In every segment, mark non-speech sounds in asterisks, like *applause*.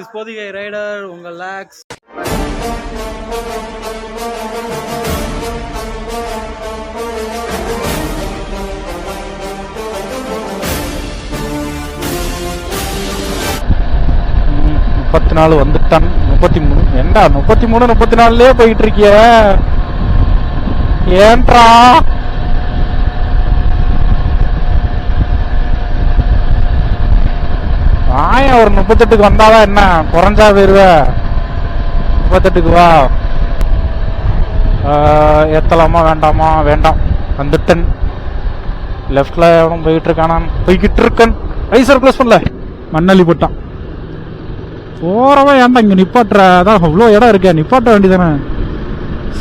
Is rider உங்கள் லேக்ஸ் முப்பத்தி நாலு வந்துட்டான். முப்பத்தி மூணு ஏண்டா முப்பத்தி மூணு முப்பத்தி நாலுலயே போயிட்டு இருக்கிய? ஏன்றா ஆயா ஒரு முப்பத்தெட்டுக்கு வந்தாதான் என்ன? குறைஞ்சா போயிருவ. முப்பத்தெட்டுக்கு வா. ஏற்றலாமா ஏத்தலாமா வேண்டாமா? வேண்டாம். வந்துட்டன். லெஃப்டில் எவனும் போய்கிட்டு இருக்கானா போய்கிட்டு இருக்கன் ஐசர் ப்ளஸ் பண்ணல. மண்ணள்ளி போட்டான். போகிறவன் ஏன்டா இங்கே நிப்பாட்டுற? அதான் இவ்வளோ இடம் இருக்கே. நிப்பாட்ட வேண்டியதானே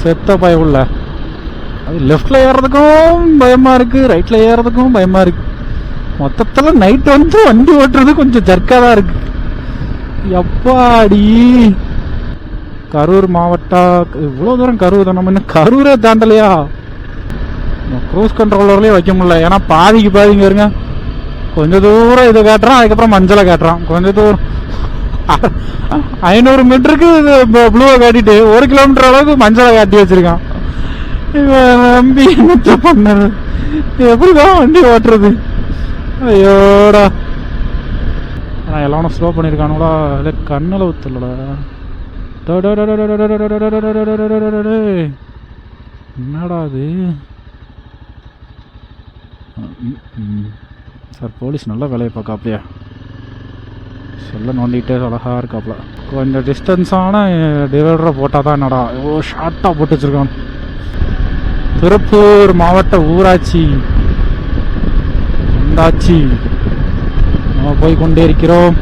செத்த பயம் உள்ள. அது லெஃப்டில் ஏறுறதுக்கும் பயமாக இருக்கு ரைட்டில் ஏறுறதுக்கும் பயமாக இருக்குது மொத்தத்தில் நைட் வந்து வண்டி ஓட்டுறது கொஞ்சம் ஜர்க்காக தான் இருக்கு. எப்பாடி? கரூர் மாவட்டம் இவ்வளோ தூரம் கரூர் தான் நம்ம இன்னும் கரூரே தாண்டலையா? க்ரூஸ் கண்ட்ரோலர்லேயே வைக்க முடியல. ஏன்னா பாதிக்கு பாதிங்க இருங்க கொஞ்சம் தூரம் இதை காட்டுறான் அதுக்கப்புறம் மஞ்சளை காட்டுறான். கொஞ்சம் தூரம். ஐநூறு மீட்டருக்கு ப்ளூவை காட்டிட்டு ஒரு கிலோமீட்டர் அளவுக்கு மஞ்சளை காட்டி வச்சிருக்கான். இவன் நம்பி என்னத்த பண்ணது எப்படிதான் வண்டி ஓட்டுறது? ஐயோடா ஆனால் எல்லாம் ஸ்லோ பண்ணியிருக்கானுங்களா இல்லை கண்ணில் ஊத்தலடா என்னடா அது சார் போலீஸ் நல்ல வேலையை பார்க்காப்லையா சொல்ல நோண்டிகிட்டே அழகாக இருக்காப்ல கொஞ்சம் டிஸ்டன்ஸான டிவைடரை போட்டால் தான் என்னடா ஓ ஷார்ட்டாக போட்டு வச்சுருக்கான் திருப்பூர் மாவட்ட ஊராட்சி வந்தாச்சி. நம்ம போய் கொண்டே இருக்கிறோம்.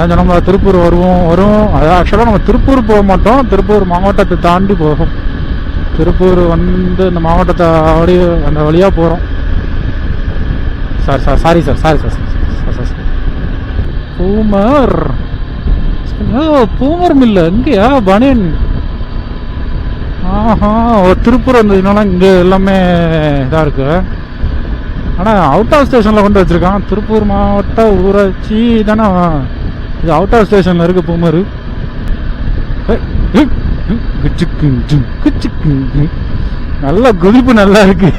அதான் நம்ம திருப்பூர் வருவோம் வரும். அதான் ஆக்சுவலாக நம்ம திருப்பூர் போக மாட்டோம். திருப்பூர் மாவட்டத்தை தாண்டி போகும். திருப்பூர் வந்து இந்த மாவட்டத்தை அப்படி அந்த வழியாக போகிறோம் sir sir sorry sir sorry sir sir sir sir boomer. ஓ பூமர் மில்ல இங்கேயா பனியன்? ஆஹா ஒரு திருப்பூர் வந்ததுனால இங்கே எல்லாமே இதாக இருக்குது ஆனால் அவுட் ஆஃப் ஸ்டேஷனில் கொண்டு வச்சிருக்கான். திருப்பூர் மாவட்ட ஊராட்சி தானே இது அவுட் ஆஃப் ஸ்டேஷனில் இருக்குது பூமரு. நல்ல குதிப்பு நல்லா இருக்கு.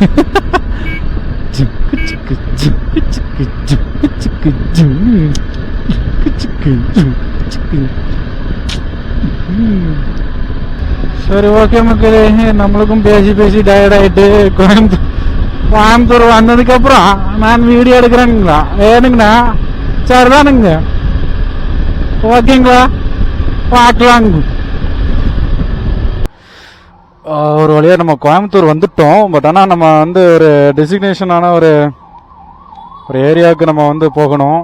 சரி ஓகே மக்களே. நம்மளுக்கும் பேசி பேசி டயர்ட் ஆயிட்டு கோயம்புத்தூர் கோயம்புத்தூர் வந்ததுக்கு அப்புறம் நான் வீடியோ எடுக்கிறேனுங்களா? வேணுங்கண்ணா சரிதானுங்க. ஓகேங்களா? பார்க்கலாங்க. ஒரு வழியாக நம்ம கோயம்புத்தூர் வந்துட்டோம். பட் ஆனால் நம்ம வந்து ஒரு டெசிக்னேஷனான ஒரு ஒரு ஏரியாவுக்கு நம்ம வந்து போகணும்.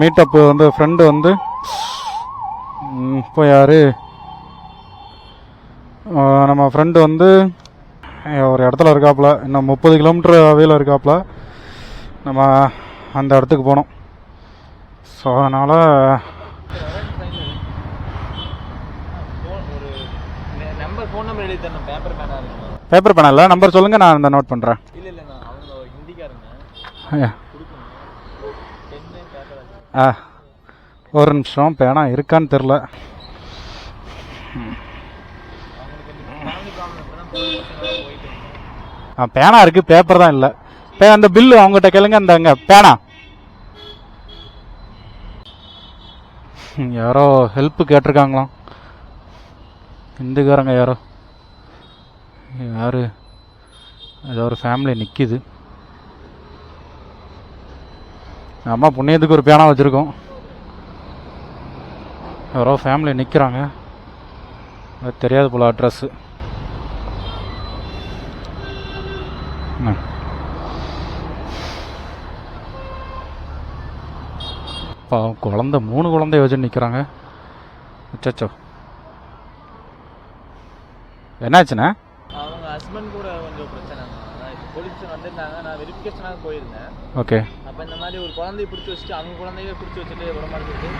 மீட்டப்பு வந்து ஃப்ரெண்டு வந்து இப்போ யார்? நம்ம ஃப்ரெண்டு வந்து ஒரு இடத்துல இருக்காப்புல. இன்னும் முப்பது கிலோமீட்டர் அவையில் இருக்காப்புல. நம்ம அந்த இடத்துக்கு போனோம். ஸோ அதனால் பேப்பர் பேனா இல்லை? நம்பர் சொல்லுங்கள் நான் அந்த நோட் பண்ணுறேன் ஆ ஒரு நிமிஷம் பேனா இருக்கான்னு தெரில பேனா இருக்கு பேப்பர் தான் இல்லை. பே அந்த பில்லு அவங்ககிட்ட கேளுங்க அந்த பேனா. யாரோ ஹெல்ப் கேட்டிருக்காங்களாம். இந்துக்காரங்க யாரோ. யாரு? ஏதோ ஒரு ஃபேமிலி நிற்கிது அம்மா புண்ணியத்துக்கு ஒரு பேனா வச்சுருக்கோம். யாரோ ஃபேமிலி நிற்கிறாங்க அது தெரியாது போல அட்ரஸ்ஸு பாவம் குழந்த மூணு குழந்தைய வச்சு நிற்கிறாங்க அச்சச்சோ. என்னாச்சுண்ணே? அவங்க ஹஸ்பண்ட் கூட கொஞ்சம் பிரச்சனை போலீஸ் வந்திருந்தாங்க நான் வெரிஃபிகேஷனாக போயிருந்தேன். ஓகே. அப்போ இந்த மாதிரி ஒரு குழந்தைய பிடிச்சி வச்சுட்டு அவங்க குழந்தைய பிடிச்சி வச்சுட்டு விட மாட்டேங்குது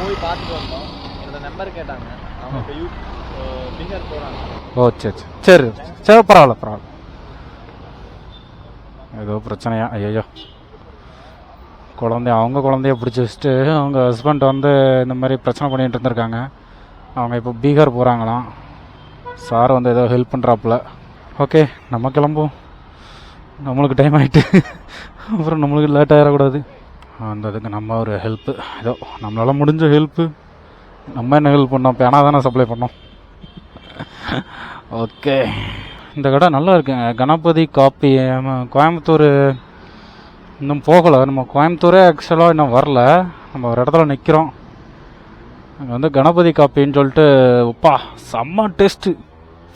போய் பார்த்துட்டு வந்தோம். என்னோட நம்பர் கேட்டாங்க. அவங்க இப்போ யூ பீகார் போகிறாங்க ஓ சரி சரி. சரி பரவாயில்ல பரவாயில்ல. ஏதோ பிரச்சனையா? ஐயோ குழந்தைய அவங்க குழந்தைய பிடிச்சி வச்சுட்டு அவங்க ஹஸ்பண்ட் வந்து இந்த மாதிரி பிரச்சனை பண்ணிகிட்டு இருந்திருக்காங்க. அவங்க இப்போ பீகார் போகிறாங்களாம் சார் வந்து ஏதோ ஹெல்ப் பண்ணுறாப்புல ஓகே நம்ம கிளம்புவோம். நம்மளுக்கு டைம் ஆகிட்டு அப்புறம் நம்மளுக்கு லேட் ஆகிடக்கூடாது அந்த இதுக்கு நம்ம ஒரு ஹெல்ப்பு ஏதோ நம்மளால் முடிஞ்ச ஹெல்ப்பு நம்ம என்ன ஹெல்ப் பண்ணோம்? பேனா தானே சப்ளை பண்ணோம். ஓகே இந்த கடை நல்லா இருக்குங்க கணபதி காப்பி கோயம்புத்தூர் இன்னும் போகலை. நம்ம கோயம்புத்தூரே ஆக்சுவலாக இன்னும் வரல. நம்ம ஒரு இடத்துல நிற்கிறோம் அங்கே வந்து கணபதி காப்பின்னு சொல்லிட்டு உப்பா செம்ம டேஸ்ட்டு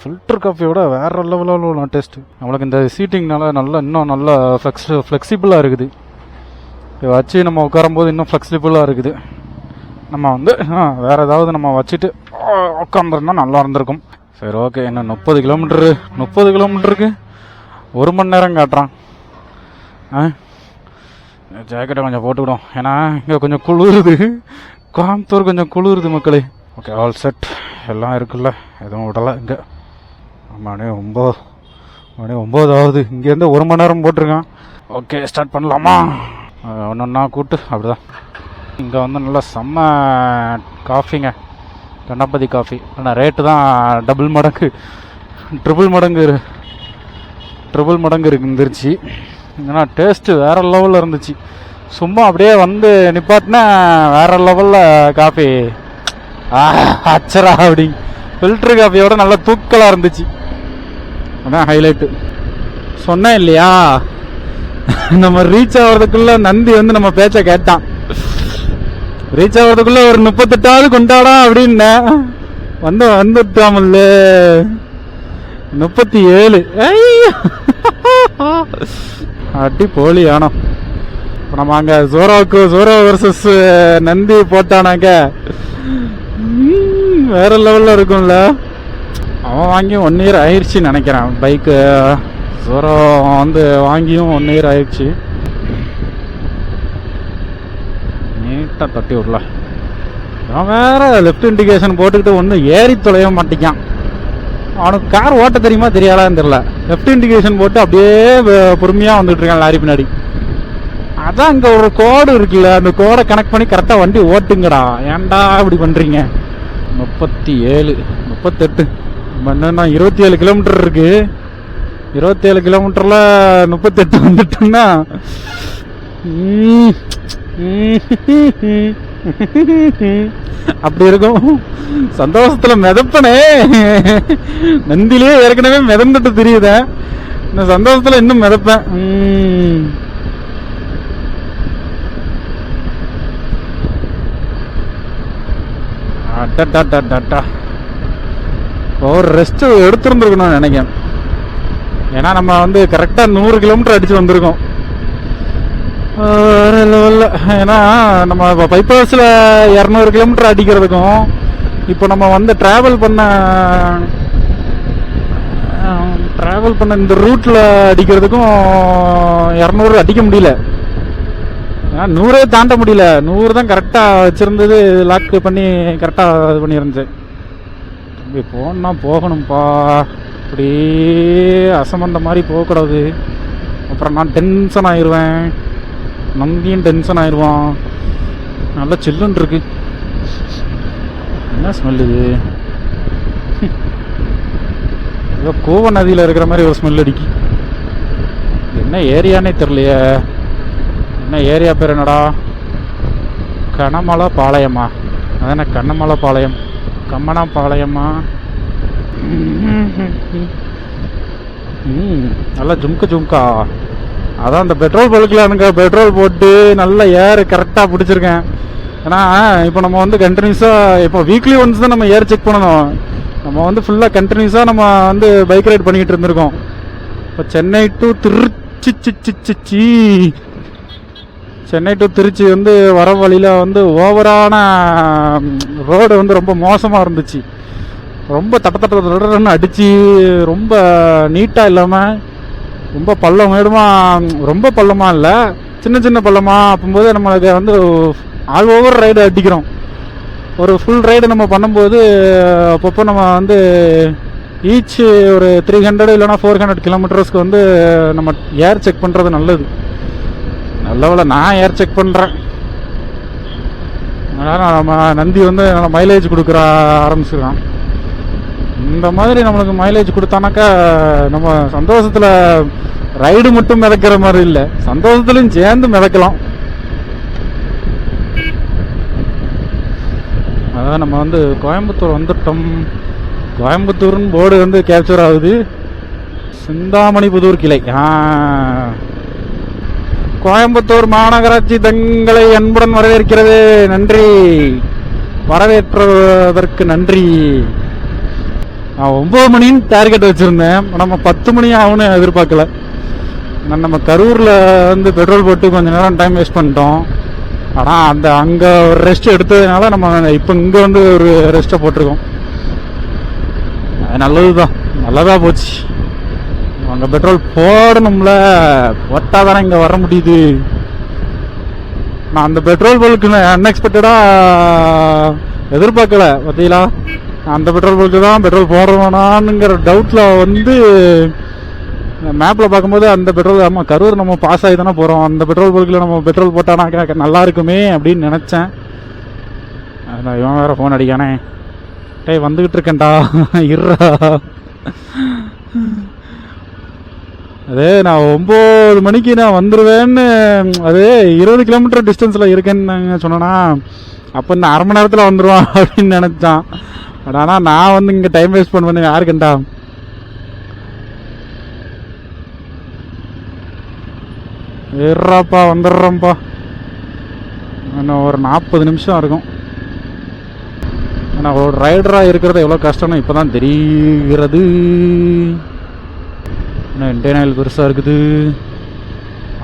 ஃபில்டர் காஃபியோட வேற லெவலில் உள்ள டேஸ்ட்டு நம்மளுக்கு இந்த சீட்டிங்னால நல்லா இன்னும் நல்லா ஃப்ளெக்ஸ் ஃப்ளெக்சிபிளாக இருக்குது. இதை வச்சு நம்ம உட்காரும்போது இன்னும் ஃப்ளெக்சிபிளாக இருக்குது. நம்ம வந்து வேறு ஏதாவது நம்ம வச்சுட்டு உட்காந்துருந்தா நல்லா இருந்திருக்கும். சரி ஓகே. என்ன முப்பது கிலோமீட்டரு? முப்பது கிலோமீட்டருக்கு? ஒரு மணி நேரம் காட்டுறான். ஆ? ஜாக்கெட்டை கொஞ்சம் போட்டுக்கிடும் ஏன்னா இங்கே கொஞ்சம் குளிருது. கோயம்புத்தூர் கொஞ்சம் குளிருது மக்களே. Okay all set. எல்லாம் இருக்குல்ல. எதுவும் விடலை இங்கே. மணி ஒம்பது மணி ஒம்பது ஆகுது இங்கேருந்து ஒரு மணி நேரம் போட்டிருக்கான். ஓகே ஸ்டார்ட் பண்ணலாமா? ஒன்று ஒன்றா கூப்பிட்டு அப்படிதான். இங்கே வந்து நல்லா செம்ம காஃபிங்க. கணபதி காஃபி. ஆனால் ரேட்டு தான் டபுள் மடங்கு ட்ரிபிள் மடங்கு ட்ரிபிள் மடங்கு இருந்துருச்சு. ஏன்னா டேஸ்ட்டு வேறு லெவலில் இருந்துச்சு. சும்மா அப்படியே வந்து நிப்பாட்டினா வேறு லெவலில் காஃபி. அச்சரா அப்படி ஃபில்டர் காஃபியோட நல்லா தூக்கலாக இருந்துச்சு. அதான் ஹைலைட்டு சொன்னேன் இல்லையா? நம்ம ரீச் ஆகிறதுக்குள்ளே நந்தி வந்து நம்ம பேச்சை கேட்டான். ரீச் ஆகிறதுக்குள்ள ஒரு முப்பத்தெட்டாவது கொண்டாடா அப்படின்னா. வந்து வந்துட்டாமல்ல முப்பத்தி ஏழு அடி போலி ஆனோம் இப்போ நம்ம அங்கே ஜோரோக்கு ஜோரோ வர்சஸ் நந்தி போட்டானாங்க. வேற லெவலில் இருக்கும்ல. அவன் வாங்கி ஒன் இயர் ஆயிடுச்சு நினைக்கிறேன். பைக்கு ஜோரோ வந்து வாங்கியும் ஒன் இயர் ஆயிடுச்சு கரெக்டாக தட்டி விடல. நான் வேறு லெஃப்ட் இண்டிகேஷன் போட்டுக்கிட்டு ஒன்றும் ஏறி தொலைய மாட்டேங்கான் அவனுக்கு கார் ஓட்ட தெரியுமா தெரியாதான்னு தெரில லெஃப்ட் இண்டிகேஷன் போட்டு அப்படியே பொறுமையாக பொறுமையா வந்துட்டு இருக்கான் லாரி பின்னாடி. அதான் அங்கே ஒரு கோடு இருக்குல்ல அந்த கோடை கனெக்ட் பண்ணி கரெக்டாக வண்டி ஓட்டுங்கடா. ஏன்டா இப்படி பண்ணுறீங்க முப்பத்தி ஏழு முப்பத்தெட்டு. நம்ம இன்னும் இருபத்தி ஏழு கிலோமீட்டர் இருக்குது இருபத்தி ஏழு முப்பத்தெட்டு வந்துட்டோம்னா ம், *laughs* அப்படி இருக்கும். சந்தோஷத்துல மிதப்பனே. நந்திலே ஏற்கனவே மிதந்துட்டு தெரியுத. இந்த சந்தோஷத்துல இன்னும் மிதப்பேன். ம். ஒரு ரெஸ்ட் எடுத்திருந்துருக்கணும் நினைக்கிறேன். ஏன்னா நம்ம வந்து கரெக்டாக நூறு கிலோமீட்டர் அடிச்சு வந்திருக்கோம். வேற லெவலில் ஏன்னா நம்ம பைபாஸில் இரநூறு கிலோமீட்டர் அடிக்கிறதுக்கும் இப்போ நம்ம வந்து ட்ராவல் பண்ண ட்ராவல் பண்ண இந்த ரூட்டில் அடிக்கிறதுக்கும் இரநூறு அடிக்க முடியல. ஏன்னா நூறே தாண்ட முடியல. நூறு தான் கரெக்டாக வச்சுருந்தது லாக் பண்ணி கரெக்டாக இது பண்ணியிருந்துச்சு. தம்பி போனால் போகணும்ப்பா அப்படியே அசமந்த மாதிரி போகக்கூடாது. அப்புறம் நான் டென்ஷன் ஆயிடுவேன் நந்தியும் டென்ஷன் ஆயிடுவான். நல்லா சில்லுன்னு இருக்கு. என்ன ஸ்மெல் இது? *laughs* ஏதோ கோவ நதியில் இருக்கிற மாதிரி ஒரு ஸ்மெல் அடிக்கு. என்ன ஏரியானே தெரியலையே. என்ன ஏரியா பேர் என்னடா? கனமலை பாளையமா? அதான கண்ணமலை பாளையம்? கம்மனா பாளையமா? *laughs* ம் நல்லா ஜும்கா ஜும்கா அதான் அந்த பெட்ரோல் பழுக்கில் எனக்கு பெட்ரோல் போட்டு நல்ல ஏர் கரெக்டாக பிடிச்சிருக்கேன். ஏன்னா இப்போ நம்ம வந்து கண்டினியூஸாக இப்போ வீக்லி ஒன்ஸ் தான் நம்ம ஏர் செக் பண்ணணும். நம்ம வந்து ஃபுல்லாக கண்டினியூஸாக நம்ம வந்து பைக் ரைட் பண்ணிக்கிட்டு இருந்திருக்கோம். இப்போ Chennai to Trichy C, C, C, C. Chennai to Trichy வந்து வர வழியில் வந்து ஓவரான ரோடு வந்து ரொம்ப மோசமாக இருந்துச்சு. ரொம்ப தட்ட தட்ட தடன்னு அடித்து ரொம்ப நீட்டாக இல்லாமல் ரொம்ப பள்ளம் மேடுமா ரொம்ப பள்ளமாக இல்லை. சின்ன சின்ன பள்ளமாக அப்பும்போது நம்மளுக்கு வந்து ஆல் ஓவர் ரைடு அடிக்கிறோம். ஒரு ஃபுல் ரைடு நம்ம பண்ணும்போது அப்பப்போ நம்ம வந்து ஈச் ஒரு த்ரீ ஹண்ட்ரட் இல்லைனா ஃபோர் ஹண்ட்ரட் கிலோமீட்டர்ஸ்க்கு வந்து நம்ம ஏர் செக் பண்ணுறது நல்லது. நல்ல நான் ஏர் செக் பண்ணுறேன் அதனால் நம்ம நந்தி வந்து நல்லா மைலேஜ் கொடுக்குற ஆரம்பிச்சிருக்கான். இந்த மாதிரி நம்மளுக்கு மைலேஜ் கொடுத்தானாக்கா நம்ம சந்தோஷத்தில் ரைடு மட்டும் மிதக்கிற மாதிரி இல்லை. சந்தோஷத்துலையும் சேர்ந்து மிதக்கலாம். அதான் நம்ம வந்து கோயம்புத்தூர் வந்துட்டோம். கோயம்புத்தூர்னு போர்டு வந்து கேப்சர் ஆகுது. சிந்தாமணி புதூர் கிளை. ஆ. கோயம்புத்தூர் மாநகராட்சி தங்களை அன்புடன் வரவேற்கிறது. நன்றி. வரவேற்றதற்கு நன்றி. நான் ஒன்பது மணின்னு டார்கெட் வச்சுருந்தேன். நம்ம பத்து மணி ஆகும்னு எதிர்பார்க்கல. நான் நம்ம கரூரில் வந்து பெட்ரோல் போட்டு கொஞ்சம் நேரம் டைம் வேஸ்ட் பண்ணிட்டோம். ஆனால் அந்த அங்கே ஒரு ரெஸ்ட் எடுத்ததுனால நம்ம இப்போ இங்கே வந்து ஒரு ரெஸ்ட்டை போட்டிருக்கோம். அது நல்லது தான் நல்லதாக போச்சு. அங்கே பெட்ரோல் போடணும்ல. போட்டால் தானே இங்கே வர முடியுது. நான் அந்த பெட்ரோல் பல்க்கு அன்எக்ஸ்பெக்டடாக எதிர்பார்க்கல பார்த்தீங்களா அந்த பெட்ரோல் பங்க்கு தான் பெட்ரோல் போடுறோனானுங்கிற டவுட்டில் வந்து மேப்பில் பார்க்கும்போது அந்த பெட்ரோல் ஆமாம் கரூர் நம்ம பாஸ் ஆகி தானே போகிறோம் அந்த பெட்ரோல் பங்க்கில் நம்ம பெட்ரோல் போட்டானா நல்லா இருக்குமே அப்படின்னு நினச்சேன். அதான் இவன் வேறு ஃபோன் அடிக்கானே டேய் வந்துக்கிட்டு இருக்கேன்டா. இருறா அதே நான் ஒம்பது மணிக்கு நான் வந்துடுவேன்னு அது இருபது கிலோமீட்டர் டிஸ்டன்ஸில் இருக்கேன்னு சொன்னேன்னா அப்போ இந்த அரை மணி நேரத்தில் வந்துடுவான் அப்படின்னு நினச்சான். பட் ஆனால் நான் வந்து இங்கே டைம் வேஸ்ட் பண்ணுவேன் யாருக்குண்டா ஏறாப்பா வந்துடுறோம்ப்பா இன்னும் ஒரு நாற்பது நிமிஷம் இருக்கும். ஆனால் ஒரு ரைடராக இருக்கிறது எவ்வளோ கஷ்டம்னு இப்போ தான் தெரிகிறது என்ன இன்டர்னல் பெருசாக இருக்குது.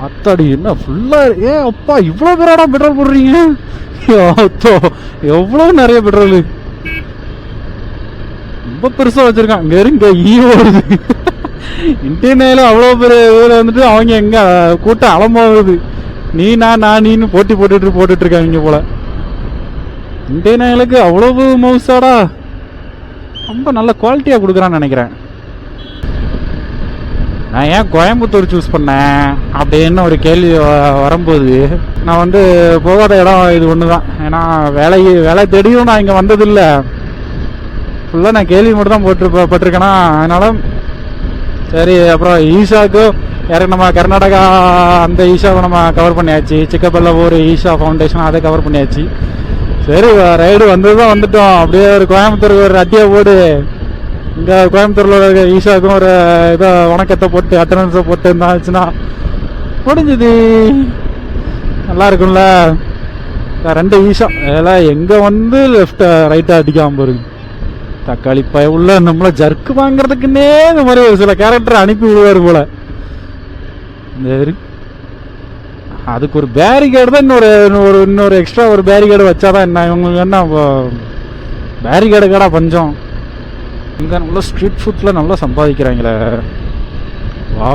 அத்தாடி என்ன ஃபுல்லாக ஏ அப்பா இவ்வளோ பேராடா பெட்ரோல் போடுறீங்க? எவ்வளோ நிறைய பெட்ரோலு ரொம்ப பெருசாக வச்சுருக்கான். இங்கே இருங்க ஈ ஓடுது. இன்டர்னல் அவ்வளோ பெரிய இதில் வந்துட்டு அவங்க எங்கே கூட்டம் அலம்போகுது நீ நான் நான் நீன்னு போட்டி போட்டுட்டு போட்டுட்ருக்காங்க இருக்காங்க போல. இன்டர்னலுக்கு அவ்வளவு மவுசாடா ரொம்ப நல்ல குவாலிட்டியாக கொடுக்குறான்னு நினைக்கிறேன். நான் ஏன் கோயம்புத்தூர் சூஸ் பண்ணேன் அப்படின்னு ஒரு கேள்வி வ- வரும்போது நான் வந்து போகாத இடம் இது ஒன்று தான் ஏன்னா வேலை வேலை தேடியும் நான் இங்கே வந்ததில்லை. ஃபுல்லாக நான் கேள்வி மட்டும் தான் போட்டு பட்டிருக்கேனா? அதனால சரி அப்புறம் ஈஷாவுக்கு யாருக்கு நம்ம கர்நாடகா அந்த ஈஷாவை நம்ம கவர் பண்ணியாச்சு. சிக்கப்பல்லவூர் ஈஷா ஃபவுண்டேஷன் அதை கவர் பண்ணியாச்சு. சரி ரைடு வந்தது தான் வந்துட்டோம். அப்படியே ஒரு கோயம்புத்தூருக்கு ஒரு அட்டியை போடு. இங்கே கோயம்புத்தூரில் இருக்க ஈஷாவுக்கும் ஒரு இதை வணக்கத்தை போட்டு அட்டண்டன்ஸை போட்டு இருந்தாச்சுன்னா முடிஞ்சுது. நல்லா இருக்கும்ல. ரெண்டு ஈஷா. இதெல்லாம் எங்கே வந்து லெஃப்ட் ரைட்டாக அடிக்காமல் போகுது தக்காளி பய உள்ள நம்மள ஜர்க்கு வாங்குறதுக்குன்னே இந்த மாதிரி ஒரு சில கேரக்டர் அனுப்பி விடுவார் போல. இந்த அதுக்கு ஒரு பேரிகேடு தான் இன்னொரு இன்னொரு இன்னொரு எக்ஸ்ட்ரா ஒரு பேரிகேடு வச்சாதான் என்ன இவங்களுக்கு என்ன பேரிகேடு கடா பஞ்சம்? இங்கே நல்ல ஸ்ட்ரீட் ஃபுட்ல நல்லா சம்பாதிக்கிறாங்களே. வா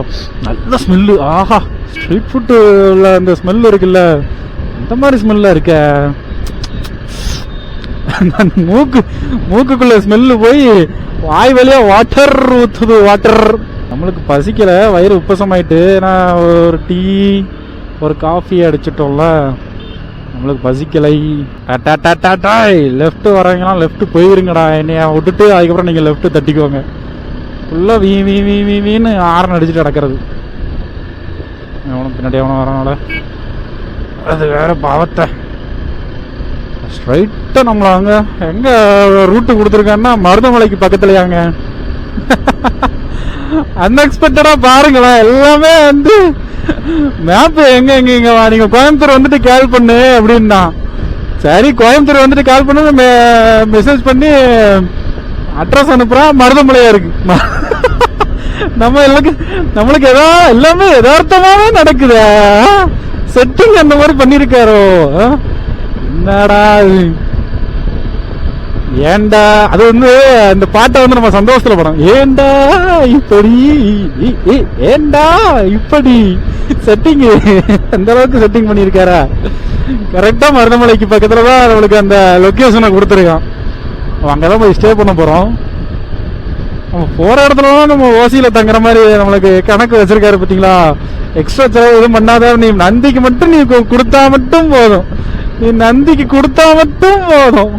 நல்ல ஸ்மெல்லு ஆஹா ஸ்ட்ரீட் ஃபுட்டுல அந்த ஸ்மெல் இருக்குல்ல. இந்த மாதிரி ஸ்மெல்ல இருக்கே. மூக்கு மூக்குக்குள்ள ஸ்மெல்லு போய் வாய் வழியா வாட்டர் ஊத்துது வாட்டர் நம்மளுக்கு பசிக்கல வயிறு உப்பசமாயிட்டு. நான் ஒரு டீ ஒரு காஃபி அடிச்சிட்டோம்ல நம்மளுக்கு பசிக்கலை. Left வரவங்கலாம் left போயிருங்கடா. என்னைய விட்டுட்டு அதுக்கப்புறம் நீங்கள் லெஃப்ட் தட்டிக்கோங்க. ஃபுல்லாக வீ வீ வீ வீ வீன்னு ஆரன் அடிச்சுட்டு கிடக்கிறது. எவனும் பின்னாடி எவனும் வரனால அது வேற பாவத்தை. ஸ்ட்ரைட்டாக நம்மளை அங்கே எங்கே ரூட்டு கொடுத்துருக்காங்கன்னா மருதமலைக்கு பக்கத்துலையாங்க அன்எக்ஸ்பெக்டடாக பாருங்களேன் எல்லாமே வந்து மேப்பு எங்கே எங்கே இங்கே வா. கோயம்புத்தூர் வந்துட்டு கால் பண்ணு அப்படின்னா. சரி கோயம்புத்தூர் வந்துட்டு கால் பண்ணு மெசேஜ் பண்ணி அட்ரஸ் அனுப்புறான் மருதமலையாக இருக்கு. நம்ம எல்லாருக்கு நம்மளுக்கு ஏதோ எல்லாமே யதார்த்தமாவே நடக்குது. செட்டிங் அந்த மாதிரி பண்ணியிருக்காரோ ஆ? என்னடா ஏண்டா? ஏன்டா அது வந்து அந்த பாட்டை வந்து நம்ம சந்தோஷத்துல படம் ஏண்டா இப்படி? இ- இ- இப்படி? செட்டிங் அந்த அளவுக்கு செட்டிங் பண்ணியிருக்காரா? கரெக்டா மருதமலைக்கு பக்கத்துல தான் நம்மளுக்கு அந்த லொக்கேஷனை கொடுத்துருக்கான். அங்கதான் போய் ஸ்டே பண்ண போறோம். நம்ம போற இடத்துலலாம் நம்ம ஓசியில தங்குற மாதிரி நம்மளுக்கு கணக்கு வச்சிருக்காரு பாத்தீங்களா? எக்ஸ்ட்ரா செலவு எதுவும் பண்ணாத நீ நந்திக்கு மட்டும் நீ கொடுத்தா மட்டும் போதும். நீ நந்திக்கு கொடுத்தா மட்டும் போதும்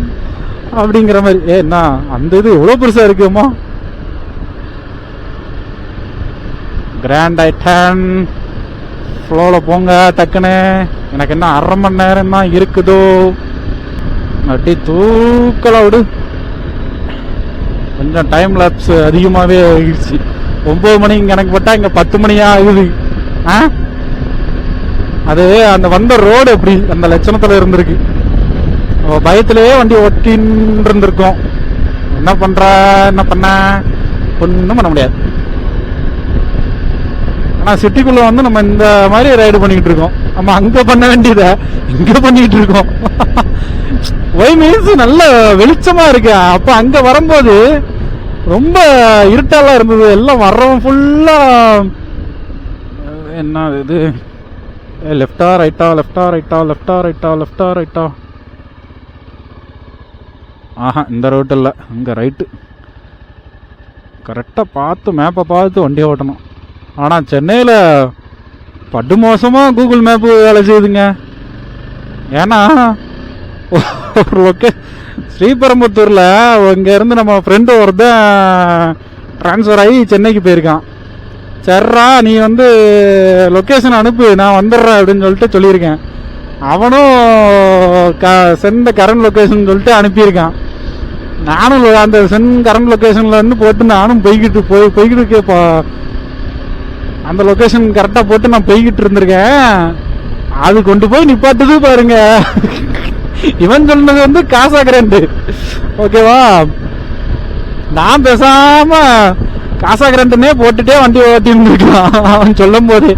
அப்படிங்கிற மாதிரி. ஏ என்ன? அந்த இது இவ்வளோ பெருசாக இருக்குமா கிராண்ட் ஐட்டன் ஃப்ளோவில் போங்க டக்குன்னு. எனக்கு என்ன அரை மணி நேரம் தான் இருக்குதோ? அப்படி தூக்கல விடு. கொஞ்சம் டைம் லேப்ஸ் அதிகமாகவே ஆகிடுச்சு ஒம்பது மணிக்கு கணக்கு பட்டா இங்கே பத்து மணியாக ஆகுது. ஆ? அது அந்த வந்த ரோடு எப்படி? அந்த லட்சணத்தில் இருந்திருக்கு. பயத்திலேயே வண்டி ஒட்டின்னு இருந்திருக்கோம் என்ன பண்ற? என்ன பண்ண? ஒன்றும் பண்ண முடியாது. ஆனால் சிட்டிக்குள்ளே வந்து நம்ம இந்த மாதிரி ரைடு பண்ணிக்கிட்டு இருக்கோம் நம்ம அங்கே பண்ண வேண்டியதை இங்கே பண்ணிக்கிட்டு இருக்கோம் ஒய் மீன்ஸ் நல்ல வெளிச்சமாக இருக்கு. அப்போ அங்கே வரும்போது ரொம்ப இருட்டாலாம் இருந்தது. எல்லாம் வர்றவன் ஃபுல்லாக என்ன இது ஏ லெஃப்டா ரைட்டா லெஃப்டா ரைட்டா லெஃப்டா ரைட்டா லெஃப்டா ரைட்டா ஆஹா இந்த ரோட்டு இல்லை. இங்கே ரைட்டு கரெக்டாக பார்த்து மேப்பை பார்த்து வண்டியை ஓட்டணும். ஆனால் சென்னையில் படு மோசமாக கூகுள் மேப்பு வேலை செய்யுதுங்க ஏன்னா ஒரு லொக்கே ஸ்ரீபெரும்புத்தூரில் இங்கேருந்து நம்ம ஃப்ரெண்டு ஒருத்தன் ட்ரான்ஸ்ஃபர் ஆகி சென்னைக்கு போயிருக்கான். சரிடா நீ வந்து லொக்கேஷன் அனுப்பு நான் வந்துடுறேன் அப்படின்னு சொல்லிட்டு சொல்லியிருக்கேன். அவனும் க சென்ட கரண்ட் லொக்கேஷன் சொல்லிட்டு அனுப்பியிருக்கான். நானும் அந்த சென் கரண்ட் லொக்கேஷன்லருந்து போட்டு நானும் போய்கிட்டு போய் போய்கிட்டு இருக்கேப்பா அந்த லொக்கேஷன் கரெக்டாக போட்டு நான் போய்கிட்டு இருந்திருக்கேன். அது கொண்டு போய் நிப்பாட்டுது பாருங்க. இவன் சொன்னது வந்து காசா கரண்ட் ஓகேவா நான் பேசாம காசா கிரண்டனே போட்டுட்டே வண்டி ஓட்டி இருந்திருக்கான். அவன் சொல்லும் போது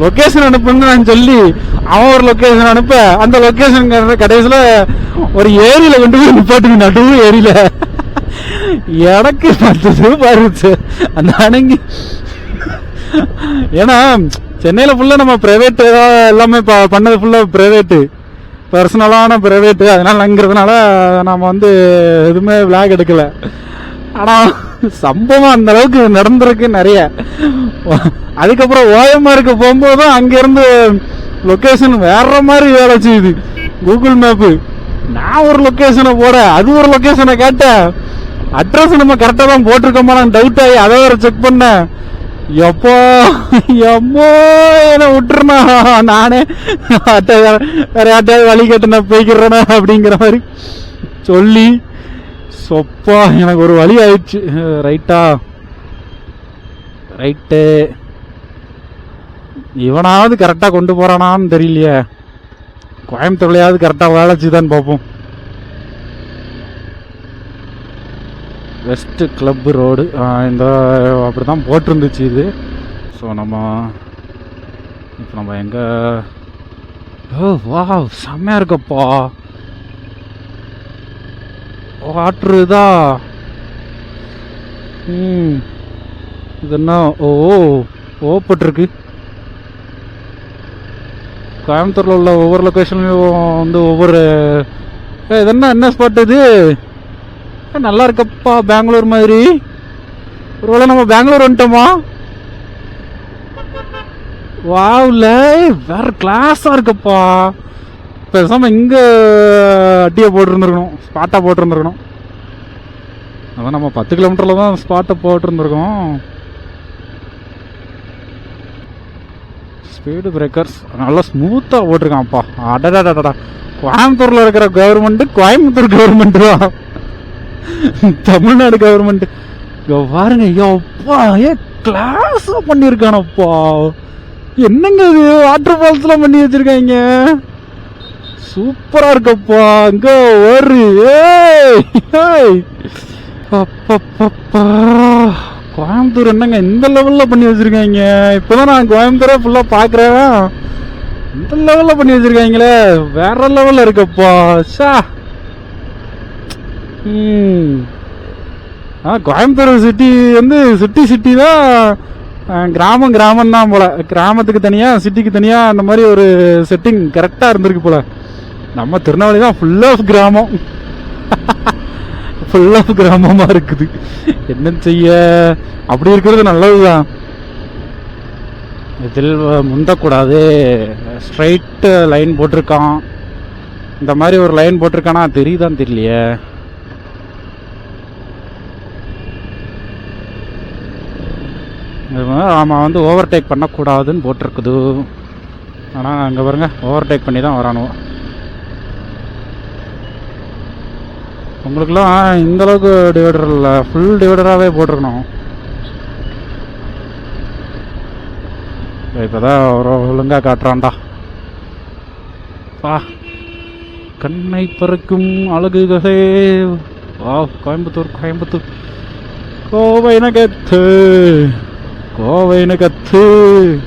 லொக்கேஷன் அனுப்புன்னு நான் சொல்லி அவன் ஒரு லொக்கேஷன் அனுப்ப. அந்த லொக்கேஷன் கடைசியில் ஒரு ஏரியில கொண்டு போய் நிப்பாட்டுது நடுவு ஏரியில. எனக்கு பத்து பாருச்சு அந்த அணங்கி. ஏன்னா சென்னையில் ஃபுல்லாக நம்ம பிரைவேட் எல்லாமே ப- பண்ணது ஃபுல்லாக ப்ரைவேட்டு பர்சனலான ப்ரைவேட்டு அதனால அங்கிறதுனால வந்து எதுவுமே விளாக் எடுக்கலை. ஆனா சம்பவம் அந்த அளவுக்கு நடந்திருக்கு நிறைய. அதுக்கப்புறம் ஓஎம்ஆருக்கு போகும்போதும் அங்கிருந்து லொக்கேஷன் வேற மாதிரி வேலை செய்யுது. கூகுள் மேப்பு நான் ஒரு லொக்கேஷனை போட அது ஒரு லொக்கேஷனை கேட்டேன். அட்ரஸ் நம்ம கரெக்டாக தான் போட்டிருக்கோமா? நான் டவுட் ஆகி அதை வேற செக் பண்ணேன். எப்போ எம்மோ என்ன விட்டுருனா நானே அட்டை வேற வேற யார்ட்டையாவது வழி கேட்டு நான் போய்க்கிறேனா அப்படிங்கிற மாதிரி சொல்லி சொப்பா எனக்கு ஒரு வழி ஆயிடுச்சு. ரைட்டா? ரைட்டு. இவனாவது கரெக்டாக கொண்டு போகிறானான்னு தெரியலையே. கோயம்புத்தூர்லையாவது கரெக்டாக வேலை தான் பார்ப்போம். வெஸ்ட் கிளப் ரோடு இந்த அப்படி தான் போட்டிருந்துச்சு இது. ஸோ நம்ம இப்போ நம்ம எங்கே ஓ வா செம்மையாக இருக்கப்பா. வாட்ரு இதா ம். இது என்ன ஓ ஓப்பட்டிருக்கு. கோயம்புத்தூரில் உள்ள ஒவ்வொரு லொக்கேஷன்லையும் வந்து ஒவ்வொரு ஏ இது என்ன என்ன ஸ்பாட் இது நல்லா இருக்கப்பா பெங்களூர் மாதிரி. ஒருவேளை நம்ம பெங்களூர் வந்துட்டோமா? வாவ்ல வேற கிளாஸாக இருக்கப்பா. பேசாமல் இங்கே அட்டியை போட்டிருந்துருக்கணும். ஸ்பாட்டாக போட்டிருந்துருக்கணும். அதான் நம்ம பத்து கிலோமீட்டரில் தான் ஸ்பாட்டை போட்டிருந்துருக்கோம். ஸ்பீடு பிரேக்கர்ஸ் நல்லா ஸ்மூத்தாக போட்டிருக்கான்ப்பா அடடடடா கோயம்புத்தூரில் இருக்கிற கவர்மெண்ட்டு கோயம்புத்தூர் கவர்மெண்ட் தான் தமிழ்நாடு கவர்மெண்ட்டு இங்க பாருங்க எப்பா ஏ கிளாஸ் பண்ணியிருக்கானப்பா. என்னங்க இது? வாட்டர் ஃபால்ஸ்லாம் பண்ணி வச்சுருக்காங்க. சூப்பரா இருக்கப்பா. அங்க ஒரு ஏய் ஏய். அப்பப்பப்பா. கோயம்புத்தூர் என்னங்க இந்த லெவல்ல பண்ணி வச்சிருக்காங்க? இப்பதான் நான் கோயம்புத்தூரை ஃபுல்லா பாக்குறேன். இந்த லெவல்ல பண்ணி வச்சிருக்காங்களே. வேற லெவல்ல இருக்கப்பா. சா ம். ஆ கோயம்புத்தூர் சிட்டி வந்து சிட்டி சிட்டி தான். கிராமம் கிராமம் தான் போல. கிராமத்துக்கு தனியா சிட்டிக்கு தனியா அந்த மாதிரி ஒரு செட்டிங் கரெக்டா இருந்திருக்கு போல. நம்ம திருநெல்வேலி தான் ஃபுல் ஆஃப் கிராமம். ஃபுல் ஆஃப் கிராமமாக இருக்குது. என்ன செய்ய? அப்படி இருக்கிறது நல்லது தான் இதில் முந்தக்கூடாது. ஸ்ட்ரைட்டு லைன் போட்டிருக்கான். இந்த மாதிரி ஒரு லைன் போட்டிருக்கானா? தெரியுதான் தெரியலையே. மாதிரி ஆமாம் வந்து ஓவர்டேக் பண்ணக்கூடாதுன்னு போட்டிருக்குது. ஆனால் அங்கே பாருங்க ஓவர்டேக் பண்ணி தான் வரானுவோம் உங்களுக்குலாம் இந்த அளவுக்கு டிவைடர் இல்லை. ஃபுல் டிவைடராகவே போட்டிருக்கணும். இப்போதான் ஒரு ஒழுங்காக காட்டுறான்டா. பா கண்ணை பறக்கும் அழகுகளே வா கோயம்புத்தூர் கோயம்புத்தூர். கோவை நகத்து. கோவை நகத்து.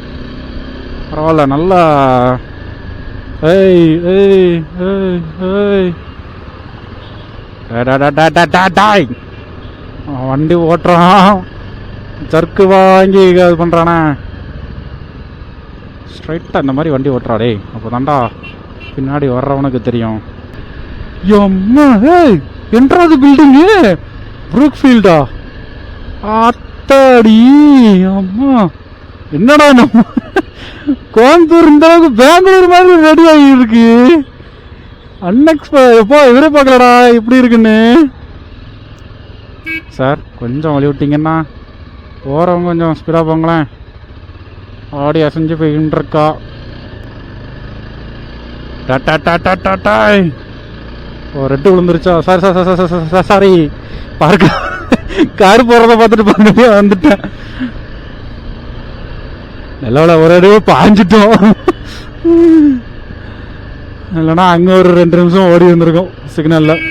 பரவாயில்ல நல்லா. ஏய் ஏய் ஏய் ஏய். டாய். வண்டி ஓட்டுறான். ஜர்க்கு வாங்கி இது பண்ணுறானே ஸ்ட்ரைட்டாக இந்த மாதிரி வண்டி ஓட்டுறாடே அப்போ தாண்டா பின்னாடி வர்றவனுக்கு தெரியும். எம்மா ஏய் என்றாவது பில்டிங்கு ப்ரூக் ஃபீல்டா அத்தாடி அம்மா. என்னடா நம்ம? கோயம்புத்தூர் இந்த அளவுக்கு பெங்களூர் மாதிரி ரெடி ஆகி இருக்கு அன்எக்ஸ்பெ எப்போ எதிர்பார்க்கலடா இப்படி இருக்குன்னு? சார் கொஞ்சம் வழி விட்டிங்கன்னா போகிறவங்க கொஞ்சம் ஸ்பீடாக போங்களேன். ஆடி அசைஞ்சு போய்கிட்டு இருக்கா. டா டா டா டா டா டாய் ஓ red விழுந்துருச்சா? Sorry sir sir sir sir sorry. பார்க்க கார் போகிறத பார்த்துட்டு பார்த்துட்டு வந்துட்டேன். நல்ல ஒரு அடி பாஞ்சிட்டோம். இல்லைன்னா அங்கே ஒரு ரெண்டு நிமிஷம் ஓடி வந்திருக்கோம் சிக்னலில்.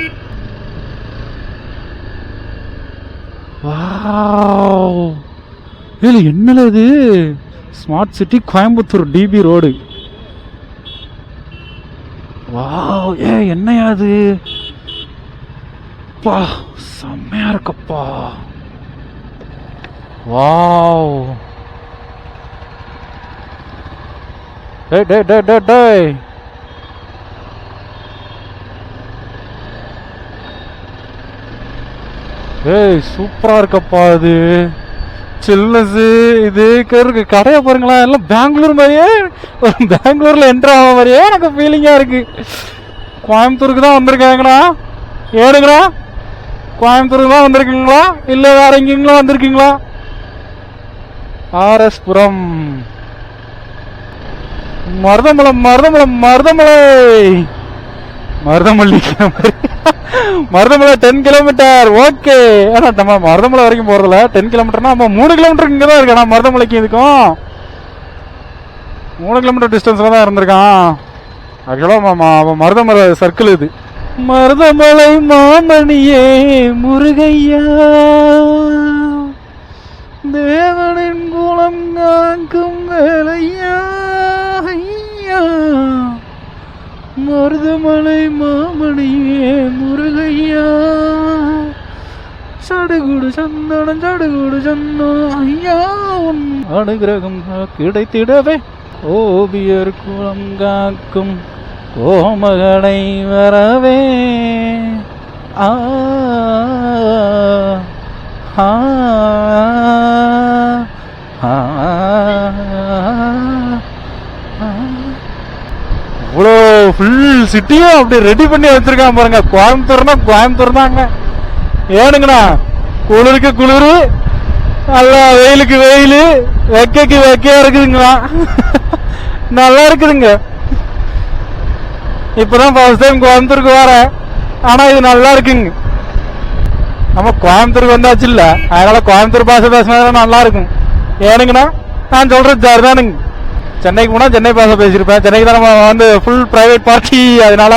வாவ். இல்லை என்னல இது? Smart city Coimbatore DB road wow. ஏ என்னையா அது பா செம்மையா இருக்கப்பா. வாவ். டேய் டேய் டேய் டே டேய். ஏய் சூப்பரா இருக்கப்பா இது சில்னஸ் இது இருக்கு கடையை பாருங்களா எல்லாம் பெங்களூர் மாதிரியே ஒரு பெங்களூர்ல என்ட்ரு ஆக மாதிரியே எனக்கு ஃபீலிங்கா இருக்கு. கோயம்புத்தூருக்கு தான் வந்திருக்காங்கண்ணா. ஏனுங்கண்ணா கோயம்புத்தூருக்கு தான் வந்திருக்கீங்களா? இல்ல வேற எங்கெங்களும் வந்திருக்கீங்களா? ஆர்எஸ் புரம் மருதமலம் மருதமலம் மருதமலை மருதமல்லி மருதமலை டென் கிலோமீட்டர் ஓகே ஏன்னா நம்ம மருதமலை வரைக்கும் போறதுல டென் கிலோமீட்டர்னா நம்ம மூணு கிலோமீட்டர் இங்கே தான் இருக்கா மருதமலைக்கு இதுக்கும். மூணு கிலோமீட்டர் டிஸ்டன்ஸ்ல தான் இருந்திருக்கான். ஆக்சுவலாக அவன் மருதமலை சர்க்கிள் இது. மருதமலை மாமணியே முருகையா. தேவனின் குலம் காக்கும் வேலையா ஐயா. மருதமலை மாமணியே முருகையா. சடுகுடு சந்தனம் சடுகுடு சந்தனம் ஐயா உன் அனுகிரகம் கிடைத்திடவே. ஓபியர் குளம் காக்கும் கோமகனை வரவே. ஆ ஆ ஆ. இவ்வளோ ஃபுல் சிட்டியும் அப்படி ரெடி பண்ணி வச்சிருக்கான் பாருங்க. கோயம்புத்தூர்னா கோயம்புத்தூர் தாங்க. ஏனுங்கண்ணா குளிருக்கு குளிர் நல்லா வெயிலுக்கு வெயில் வெக்கைக்கு வெக்கையா இருக்குதுங்களா *laughs* நல்லா இருக்குதுங்க. இப்பதான் ஃபர்ஸ்ட் டைம் கோயம்புத்தூருக்கு வரேன் ஆனால் இது நல்லா இருக்குங்க. நம்ம கோயம்புத்தூருக்கு வந்தாச்சு இல்லை. அதனால கோயம்புத்தூர் பாஷை பேசினா நல்லா இருக்கும். ஏனுங்கண்ணா நான் சொல்றது ஜார்தானுங்க சென்னைக்கு போனால் சென்னை பாஷை பேசியிருப்பேன். சென்னைக்கு தான் நம்ம வந்து ஃபுல் ப்ரைவேட் பார்ட்டி அதனால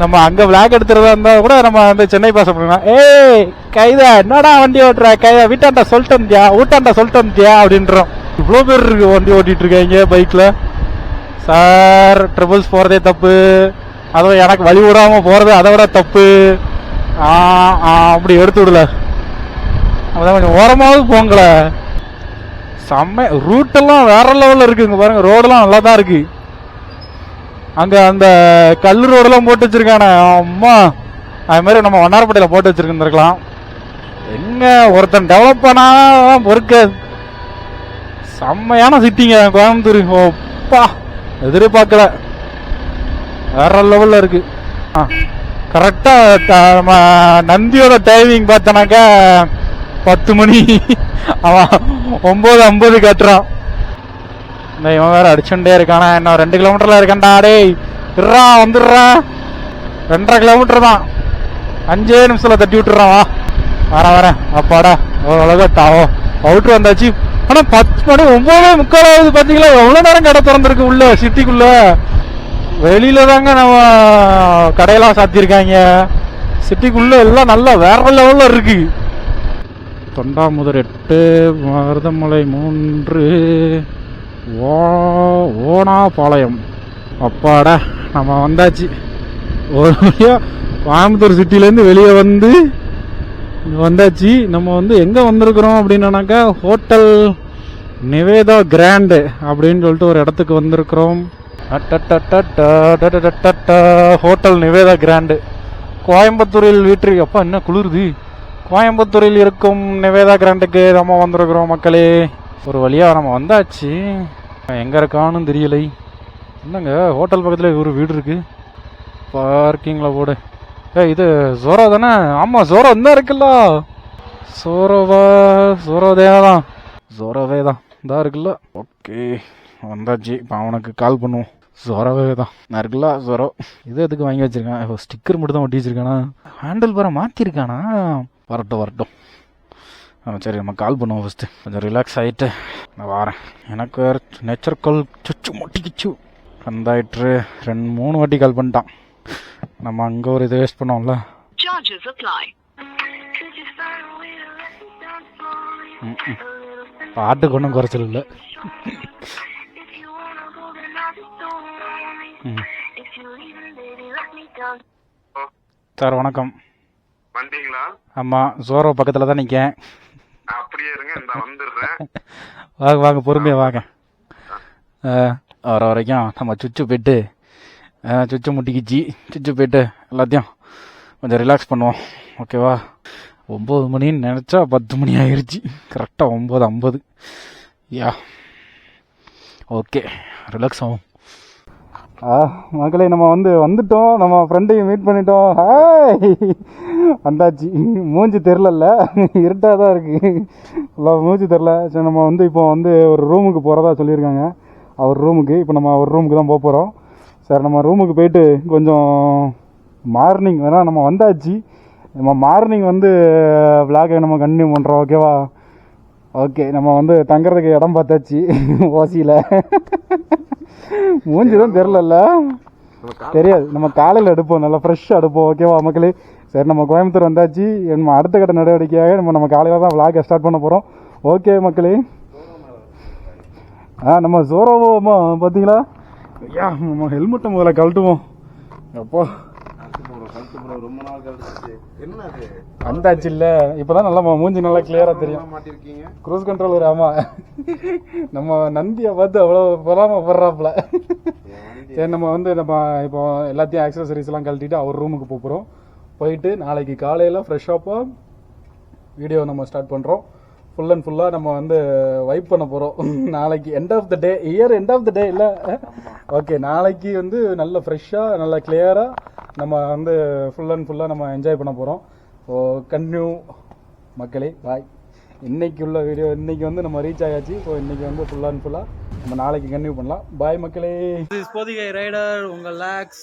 நம்ம அங்கே விளாக் எடுத்துறதா இருந்தால் கூட நம்ம வந்து சென்னை பாஷை பண்ணலாம் ஏய் கைதா என்னடா வண்டி ஓட்டுற? கைதா வீட்டாண்டா சொல்லிட்டு ஊட்டாண்டா சொல்லிட்டு அப்படின்றோம். இவ்வளோ பேர் இருக்கு வண்டி ஓட்டிகிட்டு இருக்காங்க பைக்கில் சார் ட்ரிபிள்ஸ் போகிறதே தப்பு. அதுவும் எனக்கு வழி விடாமல் போகிறது அதை விட தப்பு. ஆ ஆ அப்படி எடுத்து விடல. அதான் கொஞ்சம் ஓரமாவது போங்களேன் செம்ம ரூட்டெல்லாம் வேற லெவலில் இருக்குங்க பாருங்க. ரோடெல்லாம் நல்லா தான் இருக்கு. அங்கே அந்த கல் ரோடெல்லாம் போட்டு வச்சிருக்கானே. அம்மா. அது மாதிரி நம்ம வண்ணாரப்பட்டியில் போட்டு வச்சிருந்துருக்கலாம். எங்க ஒருத்தன் டெவலப் பண்ணாதான் பொறுக்காது செம்மையான சிட்டிங்க கோயம்புத்தூர். ஓப்பா எதிர்பார்க்கல. வேற லெவலில் இருக்கு. கரெக்டாக நம்ம நந்தியோட டைமிங் பார்த்தனாக்கா பத்து மணி. அவன் ஒம்பது ஐம்பது கட்டுறான். இந்த இவன் வேற அடிச்சுட்டே இருக்கானா? இன்னும் ரெண்டு கிலோமீட்டர்ல இருக்கண்டா டேய். இருறா வந்துடுறா. ரெண்டரை கிலோமீட்டர் தான். அஞ்சே நிமிஷத்துல தட்டி விட்டுறான் வா. வரேன் வரேன். அப்பாடா ஓரளவுக்கு டாவோ அவுட்ரு வந்தாச்சு. ஆனா பத்து மணி ஒன்பதே முக்காலாவது பாத்தீங்களா? எவ்வளவு நேரம் கடை திறந்திருக்கு உள்ள சிட்டிக்குள்ள வெளியில தாங்க நம்ம கடையெல்லாம் சாத்தியிருக்காங்க. சிட்டிக்குள்ள எல்லாம் நல்லா வேற லெவல்ல இருக்கு. தொண்டாமுதர் எட்டு மருதமலை மூன்று ஓ ஓனாபாளையம் அப்பாடா நம்ம வந்தாச்சு. ஒரு வழியாக கோயம்புத்தூர் சிட்டிலேருந்து வெளியே வந்து வந்தாச்சு. நம்ம வந்து எங்கே வந்திருக்கிறோம் அப்படின்னாக்கா ஹோட்டல் நிவேதா கிராண்டு அப்படின்னு சொல்லிட்டு ஒரு இடத்துக்கு வந்திருக்கிறோம். Hotel Niveda grand. கோயம்புத்தூரில் வீட்டு அப்பா என்ன குளிருது? கோயம்புத்தூரில் இருக்கும் நிவேதா கிராண்டுக்கு நம்ம வந்திருக்கிறோம் மக்களே. ஒரு வழியாக நம்ம வந்தாச்சு. எங்கே இருக்கான்னு தெரியலை. என்னங்க ஹோட்டல் பக்கத்தில் ஒரு வீடு இருக்குது பார்க்கிங்ல போடு. ஏ இது ஜோரோ தானே? ஆமாம் ஜோரோ தான் இருக்குல்ல. சோரோவா ஜோரோதே தான். ஜோரோவே தான். இதாக இருக்குல்ல. ஓகே வந்தாச்சு. இப்போ அவனுக்கு கால் பண்ணுவோம். ஜோரோவே தான். நான் இருக்குல்ல ஜோரோ இது எதுக்கு வாங்கி வச்சிருக்கான்? ஸ்டிக்கர் மட்டும் தான் ஒட்டி வச்சிருக்கானா? ஹேண்டில் பார மாற்றிருக்கானா வரட்டும் வரட்டும். ஆ, சரி நம்ம கால் பண்ணுவோம் ஃபஸ்ட்டு கொஞ்சம் ரிலாக்ஸ் ஆகிட்டு நான் வரேன். எனக்கு வேறு நேச்சர் கால் சுச்சு முட்டிக்கிச்சு. வந்தாயிட்டு ரெண்டு மூணு வாட்டி கால் பண்ணிட்டான். நம்ம அங்கே ஒரு இது வேஸ்ட் பண்ணோம்ல. பாட்டுக்கு ஒன்றும் குறைச்சல் இல்லை. சார் வணக்கம். வந்தீங்களா? ஆமாம் ஜோரோ பக்கத்தில் தான் நிற்கேன் அப்படியே இருங்க இந்த வந்துடுறேன். வாங்க வாங்க பொறுமையாக வாங்க. வர வரைக்கும் நம்ம சுச்சு போயிட்டு சுச்சு முட்டிக்கிச்சு சுச்சு போயிட்டு எல்லாத்தையும் கொஞ்சம் ரிலாக்ஸ் பண்ணுவோம். ஓகேவா ஒம்பது மணின்னு நினச்சா பத்து மணி ஆயிருச்சு. கரெக்டாக ஒம்பது ஐம்பது. யா ஓகே ரிலாக்ஸ் ஆகும் மக்களே நம்ம வந்து வந்துட்டோம். நம்ம ஃப்ரெண்டையும் மீட் பண்ணிட்டோம். ஹாய் வந்தாச்சு. மூஞ்சி தெரிலல்ல இருட்டாக தான் இருக்குது இல்லை மூஞ்சி தெரில சரி நம்ம வந்து இப்போ வந்து ஒரு ரூமுக்கு போகிறதா சொல்லியிருக்காங்க. அவர் ரூமுக்கு இப்போ நம்ம ஒரு ரூமுக்கு தான் போக போகிறோம் சரி நம்ம ரூமுக்கு போயிட்டு கொஞ்சம் மார்னிங் வேணால் நம்ம வந்தாச்சு. நம்ம மார்னிங் வந்து விளாகை நம்ம கண்டினியூ பண்ணுறோம் ஓகேவா ஓகே நம்ம வந்து தங்குறதுக்கு இடம் பார்த்தாச்சு ஓசியில். மூஞ்சிதான் தெரிலல்ல. தெரியாது. நம்ம காலையில் எடுப்போம் நல்லா ஃப்ரெஷ்ஷாக எடுப்போம் ஓகேவா மக்களே? சரி நம்ம கோயம்புத்தூர் வந்தாச்சு. நம்ம அடுத்த கட்ட நடவடிக்கையாக நம்ம நம்ம காலையில் தான் விளாக ஸ்டார்ட் பண்ண போகிறோம் ஓகே மக்களே? ஆ நம்ம ஜோரோவோமா பார்த்தீங்களா ஐயா நம்ம ஹெல்மெட்டை முதல்ல கழட்டுவோம். அப்போ. ரொம்ப நாள் கழிச்சு என்ன அது? வந்தாச்சு இல்லை இப்போ தான் நல்லா மூஞ்சி நல்லா கிளியராக தெரியும். மாட்டிருக்கீங்க? க்ரூஸ் கண்ட்ரோலர் ஆமா. நம்ம நந்தியை பார்த்து அவ்வளோ பொறாம போடுறாப்புல சரி நம்ம வந்து நம்ம இப்போ எல்லாத்தையும் ஆக்சசரிஸ் எல்லாம் கழட்டிட்டு அவர் ரூமுக்கு போகிறோம் போயிட்டு நாளைக்கு காலையில் ஃப்ரெஷ்ஷாப்பாக வீடியோ நம்ம ஸ்டார்ட் பண்ணுறோம் ஃபுல் அண்ட் ஃபுல்லாக நம்ம வந்து வைப் பண்ண போகிறோம் *laughs* நாளைக்கு end of the day year end of the day இல்லை? ஓகே நாளைக்கு வந்து நல்ல ஃப்ரெஷ்ஷாக நல்ல கிளியராக நம்ம வந்து ஃபுல் அண்ட் ஃபுல்லாக நம்ம என்ஜாய் பண்ண போகிறோம் ஸோ கன்டினியூ மக்களே பாய் இன்னைக்கு உள்ள வீடியோ இன்னைக்கு வந்து நம்ம ரீச் ஆயாச்சு. ஸோ இன்னைக்கு வந்து ஃபுல் அண்ட் ஃபுல்லாக நம்ம நாளைக்கு கன்டினியூ பண்ணலாம். பாய் மக்களே. பொதிகை ரைடர் உங்கள் லேக்ஸ்